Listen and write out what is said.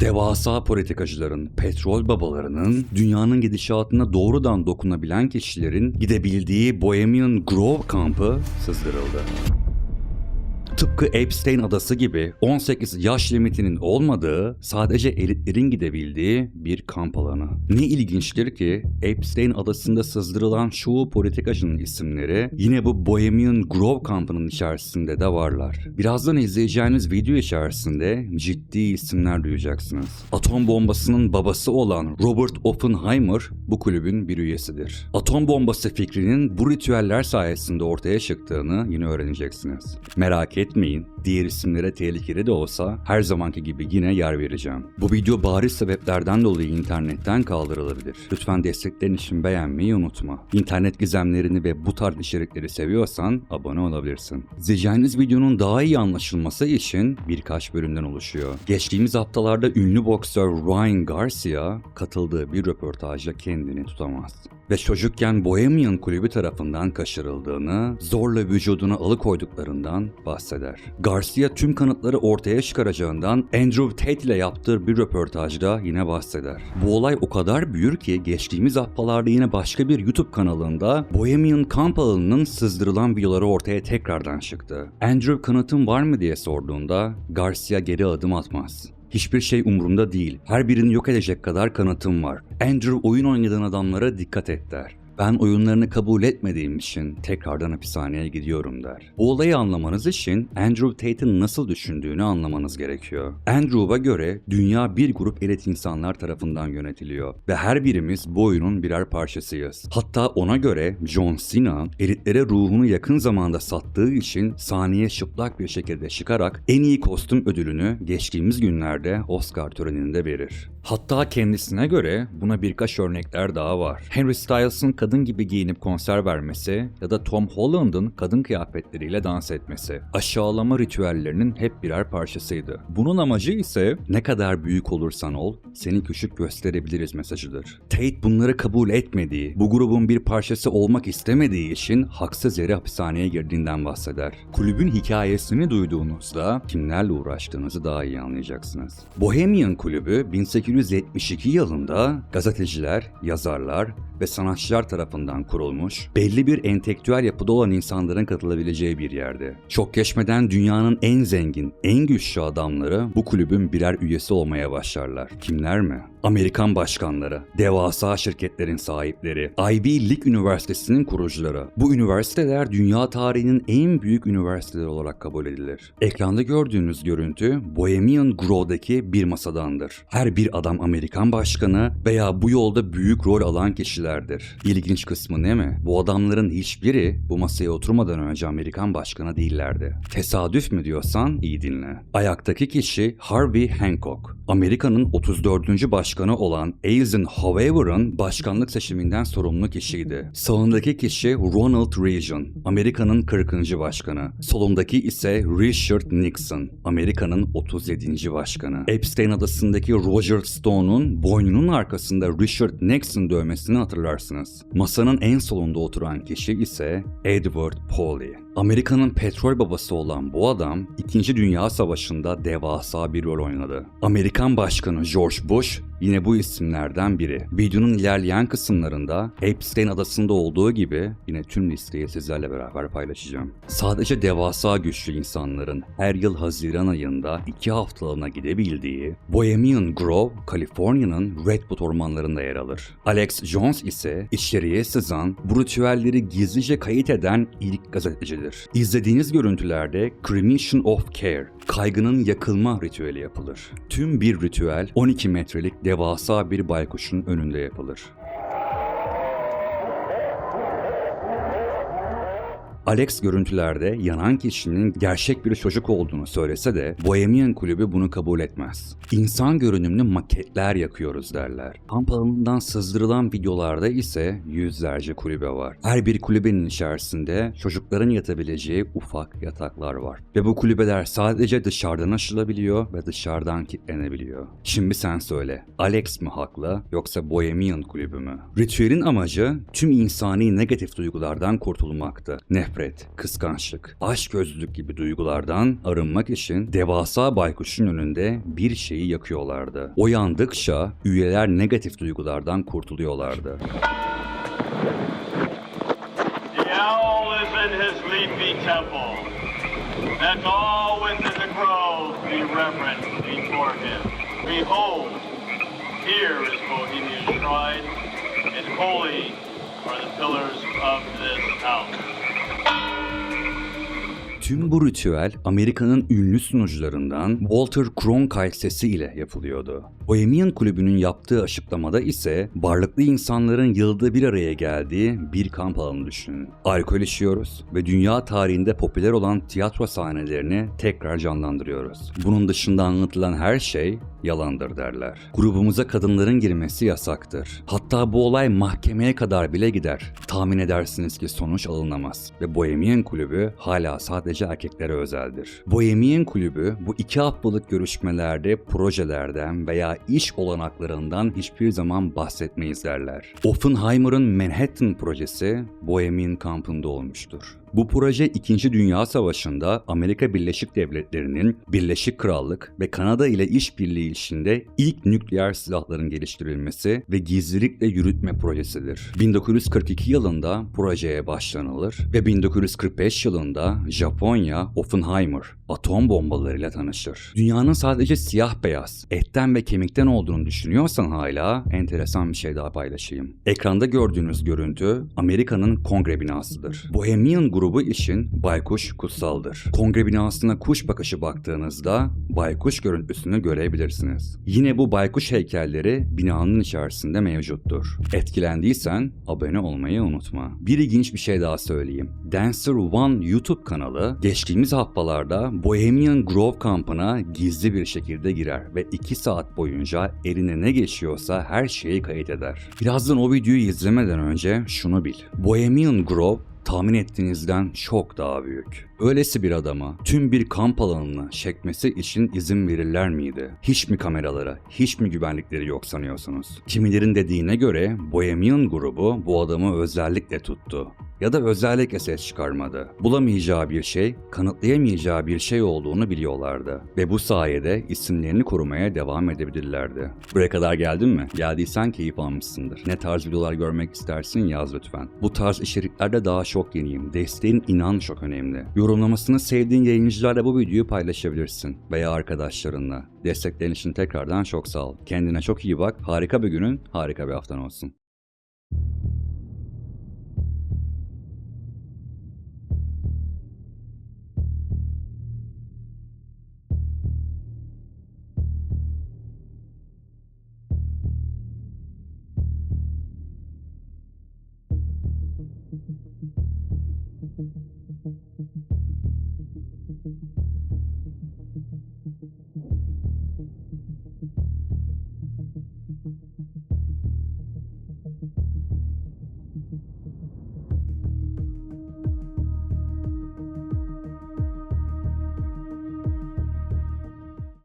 Devasa politikacıların, petrol babalarının, dünyanın gidişatına doğrudan dokunabilen kişilerin gidebildiği Bohemian Grove kampı sızdırıldı. Tıpkı Epstein adası gibi 18 yaş limitinin olmadığı, sadece elitlerin gidebildiği bir kamp alanı. Ne ilginçtir ki Epstein adasında sızdırılan çoğu politikacının isimleri yine bu Bohemian Grove kampının içerisinde de varlar. Birazdan izleyeceğiniz video içerisinde ciddi isimler duyacaksınız. Atom bombasının babası olan Robert Oppenheimer bu kulübün bir üyesidir. Atom bombası fikrinin bu ritüeller sayesinde ortaya çıktığını yine öğreneceksiniz. Merak etmeyin, diğer isimlere tehlikeli de olsa her zamanki gibi yine yer vereceğim. Bu video bariz sebeplerden dolayı internetten kaldırılabilir. Lütfen desteklerin için beğenmeyi unutma. İnternet gizemlerini ve bu tarz içerikleri seviyorsan abone olabilirsin. İzleyeceğiniz videonun daha iyi anlaşılması için birkaç bölümden oluşuyor. Geçtiğimiz haftalarda ünlü boksör Ryan Garcia katıldığı bir röportajda kendini tutamaz ve çocukken Bohemian kulübü tarafından kaçırıldığını, zorla vücuduna alıkoyduklarından bahseder. Garcia tüm kanıtları ortaya çıkaracağından Andrew Tate ile yaptığı bir röportajda yine bahseder. Bu olay o kadar büyür ki geçtiğimiz haftalarda yine başka bir YouTube kanalında Bohemian alanının sızdırılan videoları ortaya tekrardan çıktı. Andrew kanıtın var mı diye sorduğunda Garcia geri adım atmaz. Hiçbir şey umurumda değil. Her birini yok edecek kadar kanıtım var. Andrew oyun oynadığın adamlara dikkat et der. Ben oyunlarını kabul etmediğim için tekrardan hapishaneye gidiyorum der. Bu olayı anlamanız için Andrew Tate'in nasıl düşündüğünü anlamanız gerekiyor. Andrew'a göre dünya bir grup elit insanlar tarafından yönetiliyor ve her birimiz bu oyunun birer parçasıyız. Hatta ona göre John Cena elitlere ruhunu yakın zamanda sattığı için sahneye çıplak bir şekilde çıkarak en iyi kostüm ödülünü geçtiğimiz günlerde Oscar töreninde verir. Hatta kendisine göre buna birkaç örnekler daha var. Harry Styles'ın kadın gibi giyinip konser vermesi ya da Tom Holland'ın kadın kıyafetleriyle dans etmesi. Aşağılama ritüellerinin hep birer parçasıydı. Bunun amacı ise ne kadar büyük olursan ol seni küçük gösterebiliriz mesajıdır. Tate bunları kabul etmediği, bu grubun bir parçası olmak istemediği için haksız yere hapishaneye girdiğinden bahseder. Kulübün hikayesini duyduğunuzda kimlerle uğraştığınızı daha iyi anlayacaksınız. Bohemian Kulübü 1872 yılında gazeteciler, yazarlar ve sanatçılar tarafından kurulmuş, belli bir entelektüel yapıda olan insanların katılabileceği bir yerdi. Çok geçmeden dünyanın en zengin, en güçlü adamları bu kulübün birer üyesi olmaya başlarlar. Kimler mi? Amerikan başkanları, devasa şirketlerin sahipleri, Ivy League Üniversitesi'nin kurucuları. Bu üniversiteler dünya tarihinin en büyük üniversiteleri olarak kabul edilir. Ekranda gördüğünüz görüntü Bohemian Grove'daki bir masadandır. Her bir adam Amerikan başkanı veya bu yolda büyük rol alan kişilerdir. İlginç kısmı ne mi? Bu adamların hiçbiri bu masaya oturmadan önce Amerikan başkanı değillerdi. Tesadüf mü diyorsan iyi dinle. Ayaktaki kişi Harvey Hancock. Amerika'nın 34. başkanı olan Eisenhower'ın başkanlık seçiminden sorumlu kişiydi. Sağındaki kişi Ronald Reagan, Amerika'nın 40. başkanı. Solundaki ise Richard Nixon, Amerika'nın 37. başkanı. Epstein adasındaki Roger Stone'un boynunun arkasında Richard Nixon dövmesini hatırlarsınız. Masanın en solunda oturan kişi ise Edward Pauly. Amerika'nın petrol babası olan bu adam 2. Dünya Savaşı'nda devasa bir rol oynadı. Amerikan Başkanı George Bush yine bu isimlerden biri. Videonun ilerleyen kısımlarında Epstein adasında olduğu gibi yine tüm listeyi sizlerle beraber paylaşacağım. Sadece devasa güçlü insanların her yıl Haziran ayında 2 haftalığına gidebildiği Bohemian Grove, Kaliforniya'nın Redwood ormanlarında yer alır. Alex Jones ise içeriye sızan, bu ritüelleri gizlice kayıt eden ilk gazetecidir. İzlediğiniz görüntülerde Cremation of Care, kaygının yakılma ritüeli yapılır. Tüm bir ritüel 12 metrelik devasa bir baykuşun önünde yapılır. Alex görüntülerde yanan kişinin gerçek bir çocuk olduğunu söylese de Bohemian kulübü bunu kabul etmez. İnsan görünümlü maketler yakıyoruz derler. Kamp alanından sızdırılan videolarda ise yüzlerce kulübe var. Her bir kulübenin içerisinde çocukların yatabileceği ufak yataklar var. Ve bu kulübeler sadece dışarıdan açılabiliyor ve dışarıdan kilitlenebiliyor. Şimdi sen söyle, Alex mi haklı yoksa Bohemian kulübü mü? Ritüelin amacı tüm insani negatif duygulardan kurtulmaktı. Nefret nefret, kıskançlık, açgözlülük gibi duygulardan arınmak için devasa baykuşun önünde bir şeyi yakıyorlardı. O yandıkça üyeler negatif duygulardan kurtuluyorlardı. The owl is in his leafy temple. Let all within the grove be reverent before him. Behold, here is Bohemia's shrine, and holy are the pillars of this house. Tüm bu ritüel Amerika'nın ünlü sunucularından Walter Cronkite sesi ile yapılıyordu. Bohemian Kulübü'nün yaptığı açıklamada ise varlıklı insanların yılda bir araya geldiği bir kamp alanı düşünün. Alkol içiyoruz ve dünya tarihinde popüler olan tiyatro sahnelerini tekrar canlandırıyoruz. Bunun dışında anlatılan her şey yalandır derler. Grubumuza kadınların girmesi yasaktır. Hatta bu olay mahkemeye kadar bile gider. Tahmin edersiniz ki sonuç alınamaz ve Bohemian Kulübü hala sadece erkeklere özeldir. Bohemian Kulübü bu iki haftalık görüşmelerde projelerden veya iş olanaklarından hiçbir zaman bahsetmeyiz derler. Oppenheimer'ın Manhattan projesi Bohemian kampında olmuştur. Bu proje 2. Dünya Savaşı'nda Amerika Birleşik Devletleri'nin Birleşik Krallık ve Kanada ile işbirliği içinde ilk nükleer silahların geliştirilmesi ve gizlilikle yürütme projesidir. 1942 yılında projeye başlanılır ve 1945 yılında Japonya Oppenheimer atom bombalarıyla tanışır. Dünyanın sadece siyah beyaz, etten ve kemikten olduğunu düşünüyorsan hala enteresan bir şey daha paylaşayım. Ekranda gördüğünüz görüntü Amerika'nın kongre binasıdır. Bohemian grubu için baykuş kutsaldır. Kongre binasına kuş bakışı baktığınızda baykuş görüntüsünü görebilirsiniz. Yine bu baykuş heykelleri binanın içerisinde mevcuttur. Etkilendiysen abone olmayı unutma. Bir ilginç bir şey daha söyleyeyim. Dancer One YouTube kanalı geçtiğimiz haftalarda Bohemian Grove kampına gizli bir şekilde girer ve 2 saat boyunca eline ne geçiyorsa her şeyi kayıt eder. Birazdan o videoyu izlemeden önce şunu bil. Bohemian Grove tahmin ettiğinizden çok daha büyük. Öylesi bir adama tüm bir kamp alanını çekmesi için izin verirler miydi? Hiç mi kameralara, hiç mi güvenlikleri yok sanıyorsunuz? Kimilerin dediğine göre Bohemian grubu bu adamı özellikle tuttu ya da özellikle ses çıkarmadı. Bulamayacağı bir şey, kanıtlayamayacağı bir şey olduğunu biliyorlardı. Ve bu sayede isimlerini korumaya devam edebilirlerdi. Buraya kadar geldin mi? Geldiysen keyif almışsındır. Ne tarz videolar görmek istersin yaz lütfen. Bu tarz içeriklerde daha çok yeniyim. Desteğin inan çok önemli. Yorumlamasını sevdiğin yayıncılarla bu videoyu paylaşabilirsin. Veya arkadaşlarınla. Desteklerin için tekrardan çok sağ ol. Kendine çok iyi bak. Harika bir günün, harika bir haftan olsun. Thank you.